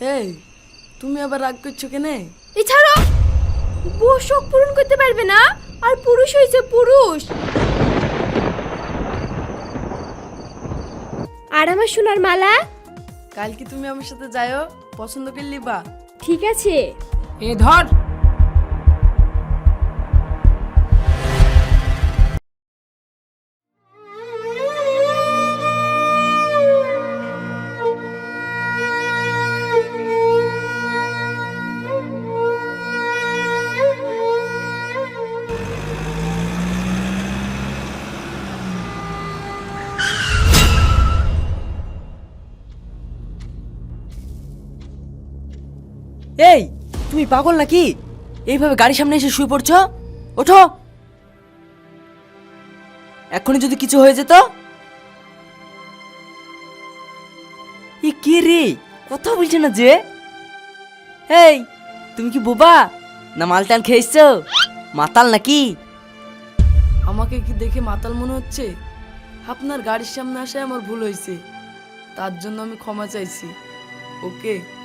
এই তুমি আবার রাগ করছ কেনে? এছাড়া বউ পূরণ করতে পারবে না আর পুরুষ হয়েছে পুরুষ। আর আমার সোনার মালা? কালকে তুমি আমার সাথে যাও পছন্দ করলি বা ঠিক আছে। এ ধর! পাগল নাকি? এইভাবে গাড়ির সামনে এসে শুয়ে পড়ছো? ওঠো! এখনই যদি কিছু হয়ে যেত? কি রে? কথা বলছে না যে? এই, তুমি কি বোবা? না মালটাল খেয়েছো মাতাল নাকি? আমাকে কি দেখে মাতাল মনে হচ্ছে? আপনার গাড়ির সামনে আসায় আমার ভুল হয়েছে। তার জন্য আমি ক্ষমা চাইছি। ওকে?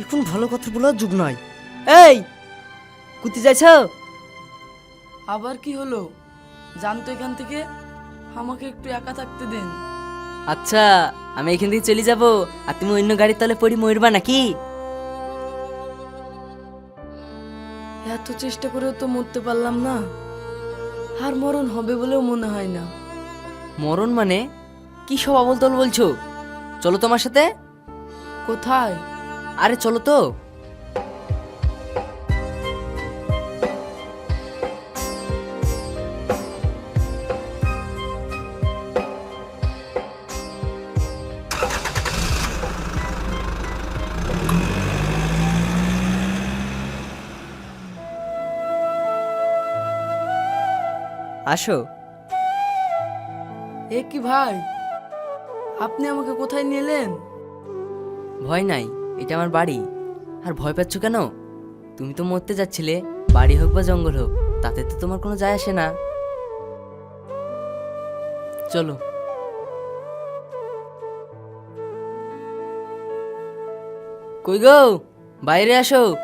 এখন ভালো কথা বলার যুগ নয় এই কুতি যাইছো? আবার কি হলো? জানতো এখান থেকে আমাকে একটু একা থাকতে দেন। আচ্ছা আমি এখান থেকে চলে যাব আর তুমি অন্য গাড়ির তলে পড়ি মরবা নাকি? এত চেষ্টা করেও তো মরতে পারলাম না। আর মরণ হবে বলেও মনে হয় না। মরণ মানে? কি সব আবল তল বলছো? চলো তোমার সাথে। কোথায়? আরে চলো তো। আসো। এ কি ভাই? আপনি আমাকে কোথায় নিলেন? ভয় নাই। এটা আমার বাড়ি। আর ভয় পাচ্ছ কেন? তুমি তো মরতে যাচ্ছিলে বাড়ি হোক বা জঙ্গল হোক তাতে তো তোমার কোনো যায় আসে না। চলো। কই গো? বাইরে আসো।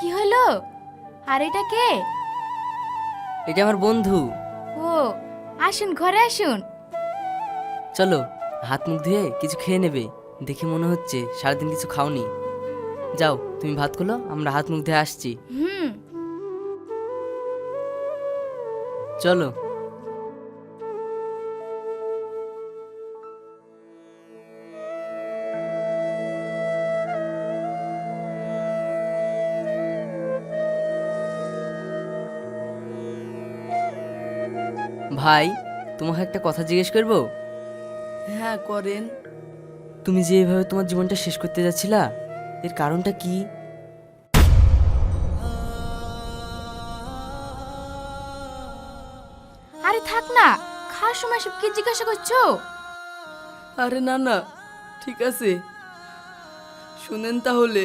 কি হলো? আর এটা কে? এটা আমার বন্ধু। ও আসুন ঘরে আসুন। চলো হাত মুখ ধুয়ে কিছু খেয়ে নেবে। দেখে মনে হচ্ছে সারাদিন কিছু খাওনি। যাও তুমি ভাত খোলো আমরা হাত মুখ ধুয়ে আসছি। হুম। চলো। ভাই তোমাকে একটা কথা জিজ্ঞেস করব? হ্যাঁ করেন। তুমি যে এভাবে তোমার জীবনটা শেষ করতে যাচ্ছিলা এর কারণটা কি? আরে থাক না খাওয়ার সময় সব কি জিজ্ঞাসা করছ? আরে না না ঠিক আছে। শুনেন তাহলে।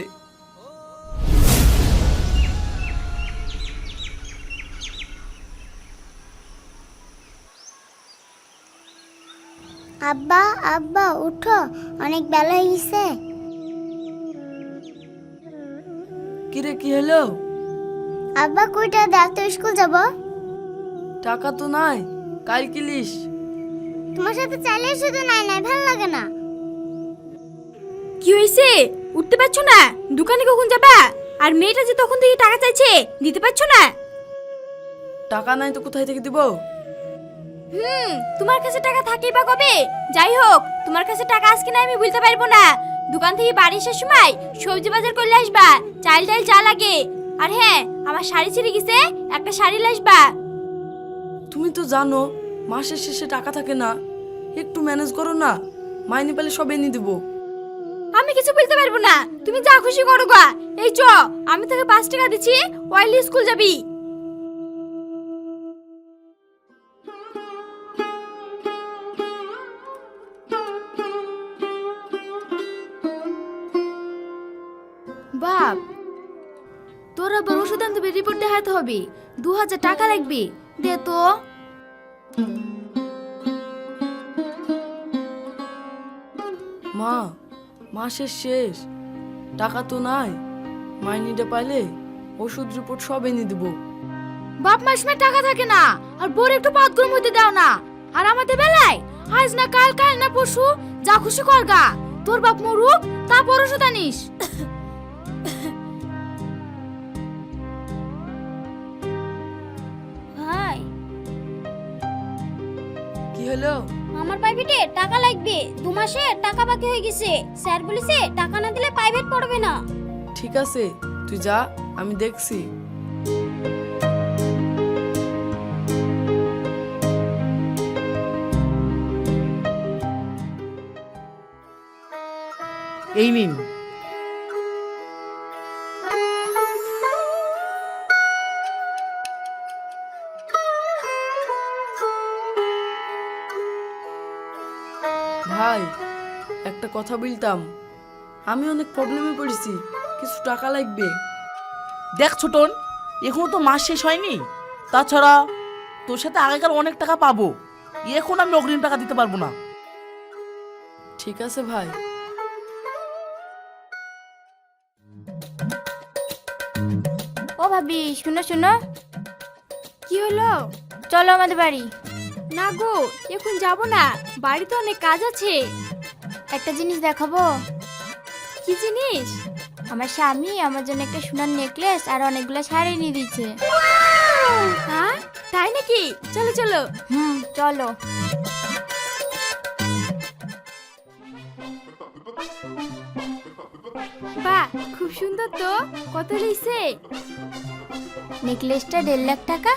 আব্বা আব্বা উঠো অনেক বেলা হয়ে গেছে। কিরে কি হলো? আব্বা কইটা দেখ তো স্কুল যাব। টাকা তো নাই কাল কিলিস? তোমার সাথে চাইলে শুধু নাই নাই ভালো লাগে না। কি হয়েছে? উঠতে পারছ না? দোকানে কখন যাবা? আর মেয়েটা যে তখন থেকে টাকা চাইছে দিতে পারছ না? টাকা নাই তো কোথায় থেকে দিব? হুম তোমার কাছে টাকা থাকেই বা কবে? যাই হোক তোমার কাছে টাকা আজকে না আমি বলতে পারব না। দোকান থেকে বাড়ি আসার সময় সবজি বাজার করলে আসবা চাল ডাল যা লাগে। আর হ্যাঁ আমার শাড়ি ছিঁড়ে গেছে একটা শাড়ি আসবা। তুমি তো জানো মাসের শেষে টাকা থাকে না। একটু ম্যানেজ করো না মাইনে পেলে সব এনে দিব। আমি কিছু বলতে পারব না তুমি যা খুশি করো গা। এই চ আমি তোকে পাঁচ টাকা দিচ্ছি ওয়াইলি স্কুল যাবি। ওষুধ আনতে রিপোর্ট দেখাতে হবে। দু হাজার টাকা লাগবে। দে তো। মা মাসের শেষ। টাকা তো নাই। মাইনিটা পাইলে ওষুধ রিপোর্ট সব এনে দেবো। বাপ মাস মে টাকা থাকে না। আর বোর একটু পাত গরম হইতে দাও না। আর আমাদের বেলায় আজ না কাল কাল না পরশু যা খুশি করগা তোর বাপ মরুক তারপর ওষুধ আনিস। হলো? আমার প্রাইভেটে টাকা লাগবে। দু মাসে টাকা বাকি হয়ে গেছে। স্যার বলেছে টাকা না দিলে প্রাইভেট পড়বে না। ঠিক আছে তুই যা আমি দেখছি। এই নিন। ভাই একটা কথা বলতাম। আমি অনেক প্রবলেমে পড়েছি কিছু টাকা লাগবে। দেখ ছোটন এখনও তো মাস শেষ হয়নি। তাছাড়া তোর সাথে আগেকার অনেক টাকা পাবো। এখন আমি অগ্রিম টাকা দিতে পারব না। ঠিক আছে ভাই। ও ভাবি শুনো শুনো। কি হলো? চলো আমাদের বাড়ি। না গো, এখন যাব না, বাড়িতে অনেক কাজ আছে। একটা জিনিস দেখাবো? কি জিনিস? আমার স্বামী আমার জন্য একটা সোনার নেকলেস আর অনেকগুলো শাড়ি নিয়ে দিচ্ছে হ্যাঁ? তাই নাকি? চলো চলো। হুম, চলো। বাহ, খুব সুন্দর তো। কত লিছে নেকলেসটা দেড় লাখ টাকা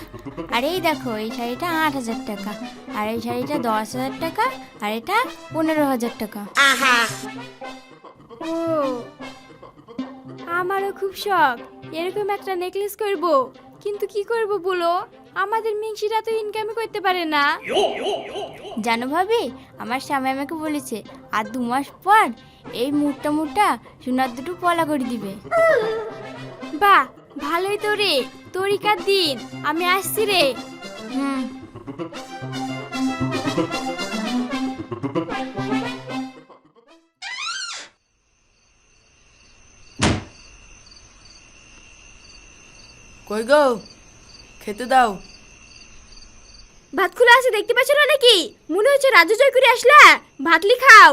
আর এই দেখো এই শাড়িটা আট হাজার টাকা আর এই শাড়িটা দশ হাজার টাকা আর এটা পনেরো হাজার টাকা। ও আমারও খুব শখ এরকম একটা নেকলেস করব কিন্তু কি করব বলো? আমাদের মিংসিরা তো ইনকামই করতে পারে না। জানো ভাবি আমার স্বামী আমাকে বলেছে আর দু মাস পর এই মুটটা মুটটা সোনার দুটো পলা করে দিবে। বাহ ভালোই তো রে। তরিকার দিন। আমি আসছি রে। হুম কই গো? খেতে দাও। ভাত খুলে আছে দেখতে পাচ্ছ না নাকি? মনে হচ্ছে রাজু জয় করে আসলা। ভাতলি খাও।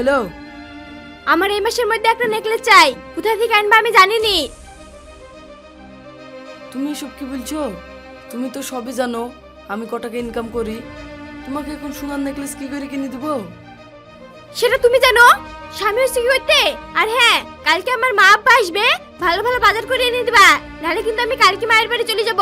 হলো আমার এই মাসের মধ্যে একটা নেকলেস চাই। কোথা থেকে আনবা আমি জানি নি তুমি এসব কি বলছো? তুমি তো সবই জানো আমি ক টাকা ইনকাম করি। তোমাকে এখন সোনার নেকলেস কি করে কিনে দেবো? সেটা তুমি জানো? স্বামী হচ্ছে কি করতে আর হ্যাঁ কালকে আমার মা আব্বা আসবে ভালো ভালো বাজার করে এনে দিবা। নাহলে কিন্তু আমি কালকে মায়ের বাড়ি চলে যাব।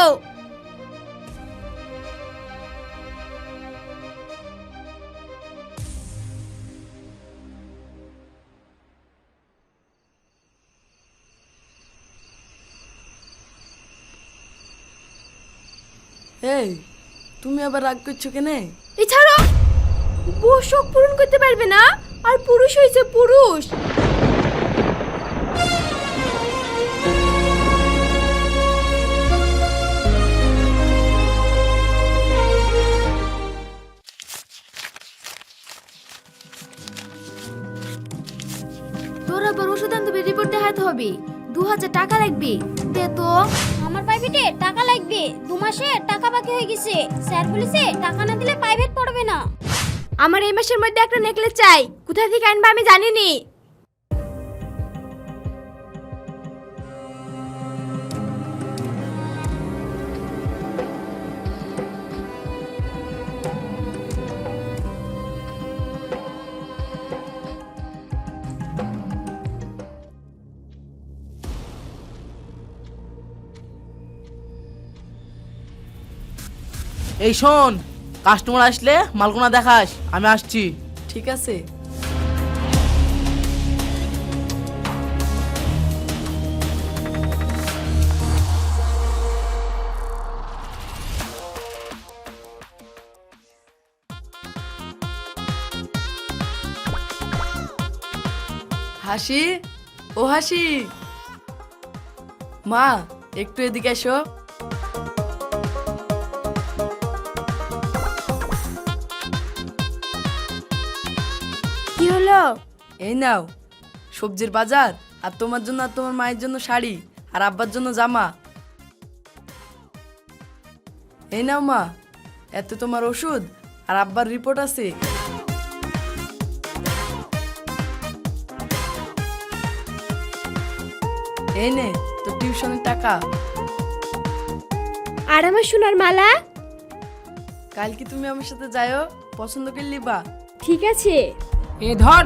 তুমি আবার রাগ করছ কেনে? এছাড়া বউ শখ পূরণ করতে পারবে না, আর পুরুষ হয়েছে পুরুষ। তোর আবার ওষুধ আনতে রিপোর্ট দেখাতে হবে। দু হাজার টাকা লাগবে। দে তো। প্রাইভেটে টাকা লাগবে। দু মাসে টাকা বাকি হয়ে গেছে। স্যার বলেছে, টাকা না দিলে প্রাইভেট পড়বে না। আমার এই মাসের মধ্যে একটা নেকলেস চাই। কোথা থেকে আনবা আমি জানি এই শোন কাস্টমার আসলে মালকোনা দেখাস, আমি আসছি। ঠিক আছে। হাসি? ও হাসি। মা, একটু এদিকে এসো। এই নাও সবজির বাজার আর তোমার জন্য আর তোমার মায়ের জন্য শাড়ি আর আব্বার জন্য জামা। এই নাও মা এত তোমার ওষুধ আর আব্বার রিপোর্ট আছে। এই নে তো টিউশনের টাকা। আর আমার সোনার মালা? কাল কি তুমি আমার সাথে যাও পছন্দ করলি বা ঠিক আছে। এ ধর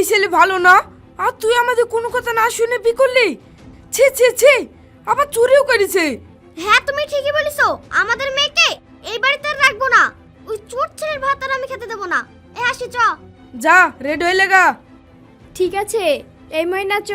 এই ছেলে ভালো না। আর তুই আমাদের কোনো কথা না শুনে বি করলি? ছি ছি ছি আবার চুরিও করেছে। হ্যাঁ তুমি ঠিকই বলেছ। আমাদের মেয়েকে এই বাড়িতে আর রাখব না। ওই চোর ছেলের ভাত আর আমি খেতে দেবো না। এ আসি চ। যা রেড হয়ে লেগা ঠিক আছে এই ময়না চ।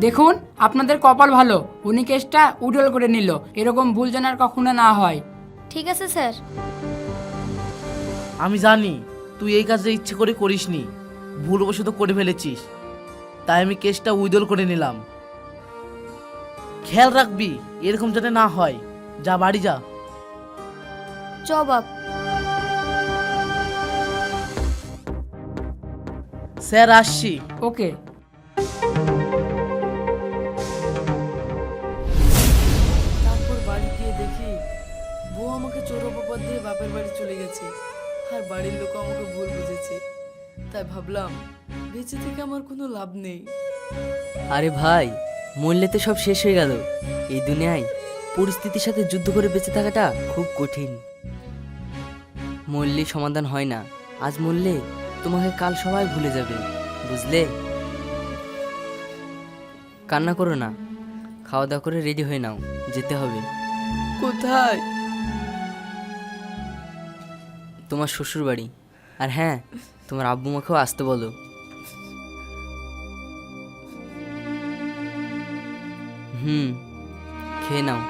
দেখুন আপনাদের কপাল ভালো। উনি কেসটা উডল করে নিল। এরকম ভুল যেন আর কখনো না হয়। ঠিক আছে স্যার। আমি জানি তুই এই কাজে ইচ্ছে করে করিসনি। ভুলবশত করে ফেলেছিস। তাই আমি কেসটা উইদল করে নিলাম। খেয়াল রাখবি এরকম যাতে না হয়। যা বাড়ি যা। চ বাপ। স্যার আসছি। ওকে। বাপের বাড়ি চলে গেছে। আর বাড়ির লোক আমাকে ভুল বুঝেছে। তাই ভাবলাম বেঁচে থেকে আমার কোনো লাভ নেই। আরে ভাই মরলে তো সব শেষ হয়ে গেল। এই দুনিয়ায় পরিস্থিতির সাথে যুদ্ধ করে বেঁচে থাকাটা খুব কঠিন। মরলে সমাধান হয় না। আজ মরলে তোমাকে কাল সবাই ভুলে যাবে বুঝলে? কান্না করো না। খাওয়া দাওয়া করে রেডি হয়ে নাও। যেতে হবে। কোথায়? তোমার শ্বশুর বাড়ি আর হ্যাঁ তোমার আব্বু মাকেও আসতে বলো। হুম, খেয়ে নাও।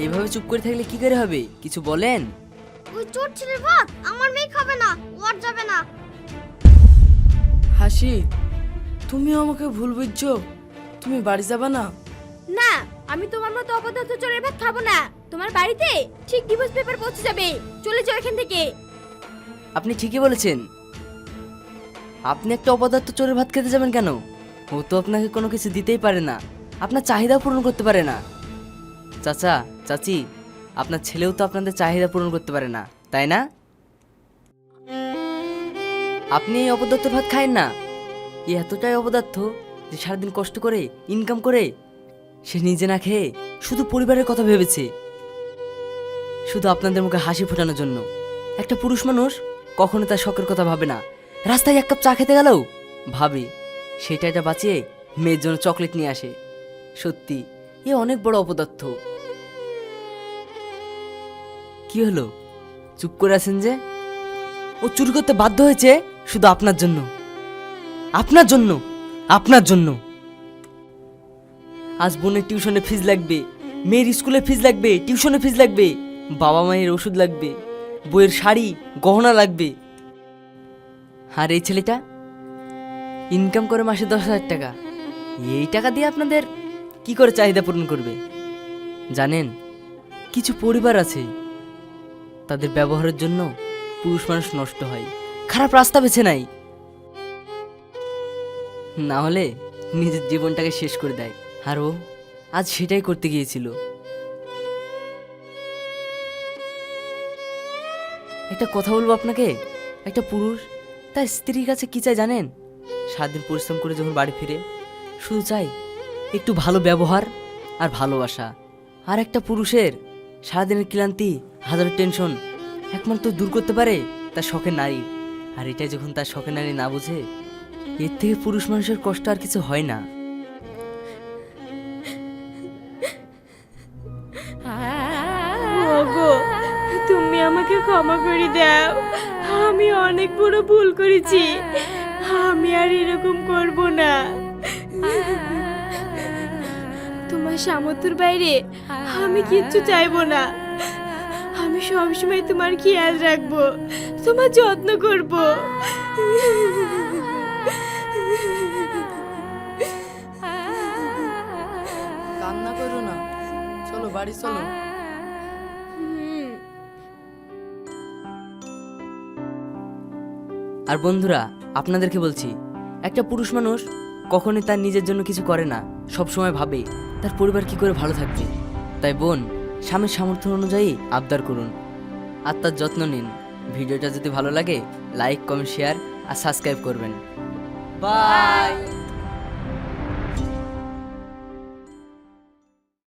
এইভাবে চুপ করে থাকলে কি করে হবে? কিছু বলেন? ওই চোর ছেলের ভাত আমার মেয়ে খাবে না, ওর যাবে না। হাসি? তুমিও আমাকে ভুল বুঝছ? তুমি বাড়ি যাবা না? না আমি তোমার মতো অপদার্থ চোরের ভাত খাব না। তোমার বাড়িতে ঠিক ডিভোর্স পেপার পৌঁছে যাবে। চলে যাও এখান থেকে। আপনি ঠিকই বলেছেন। আপনি একটা অপদার্থ চোরের ভাত খেতে যাবেন কেন? ও তো আপনাকে কোনো কিছু দিতেই পারে না। আপনার চাহিদা পূরণ করতে পারে না। চাচা চাচি আপনার ছেলেও তো আপনাদের চাহিদা পূরণ করতে পারে না তাই না? আপনি এই অপদার্থ ভাত খায়েন না। এ এতটাই অপদার্থ যে সারাদিন কষ্ট করে ইনকাম করে, সে নিজে না খেয়ে শুধু পরিবারের কথা ভেবেছে। শুধু আপনাদের মুখে হাসি ফোটানোর জন্য। একটা পুরুষ মানুষ কখনো তার শখের কথা ভাবে না। রাস্তায় এক কাপ চা খেতে গেলেও ভাবে, সেটা এটা বাঁচিয়ে মেয়ের জন্য চকলেট নিয়ে আসে। সত্যি, এ অনেক বড় অপদার্থ। কি হলো? চুপ করে আছেন যে? ও চুরি করতে বাধ্য হয়েছে? শুধু আপনার জন্য। আপনার জন্য আপনার জন্য। আজ বোনের টিউশনে ফিজ লাগবে, মেয়ের স্কুলে ফিজ লাগবে, টিউশনে ফিজ লাগবে, বাবা মায়ের ওষুধ লাগবে, বইয়ের শাড়ি, গহনা লাগবে। আর এই ছেলেটা? ইনকাম করে মাসে দশ হাজার টাকা। এই টাকা দিয়ে আপনাদের কি করে চাহিদা পূরণ করবে? জানেন, কিছু পরিবার আছে, তাদের ব্যবহারের জন্য পুরুষ মানুষ নষ্ট হয়। খারাপ রাস্তা বেছে নাই না হলে নিজের জীবনটাকে শেষ করে দেয়। আর ও আজ সেটাই করতে গিয়েছিল। একটা কথা বলব আপনাকে? একটা পুরুষ তার স্ত্রীর কাছে কি চায় জানেন? সারাদিন পরিশ্রম করে যখন বাড়ি ফিরে, শুধু চাই একটু ভালো ব্যবহার আর ভালোবাসা। আর একটা পুরুষের সারাদিনের ক্লান্তি, হাজারো টেনশন একমাত্র দূর করতে পারে তার শখের নারী। আর এটা যখন তার শখের নারী না বুঝে, এর থেকে পুরুষ মানুষের কষ্ট আর কিছু হয় না। তুমি আমাকে ক্ষমা করে দাও। আমি অনেক বড় ভুল করেছি। আমি আর এরকম করব না। তোমার সামর্থ্যের বাইরে আমি কিচ্ছু চাইব না। আমি সবসময় তোমার খেয়াল রাখব। তোমার যত্ন করব। কান্না করো না। চলো, বাড়ি চলো। আর বন্ধুরা, আপনাদেরকে বলছি, একটা পুরুষ মানুষ কখনই তার নিজের জন্য কিছু করে না সব সময় ভাবে তার পরিবার কি করে ভালো থাকবে। তাই বোন, স্বামীর সামর্থ্য অনুযায়ী আবদার করুন, আর তার যত্ন নিন। ভিডিওটা যদি ভালো লাগে লাইক কমেন্ট শেয়ার আর সাবস্ক্রাইব করবেন। বাই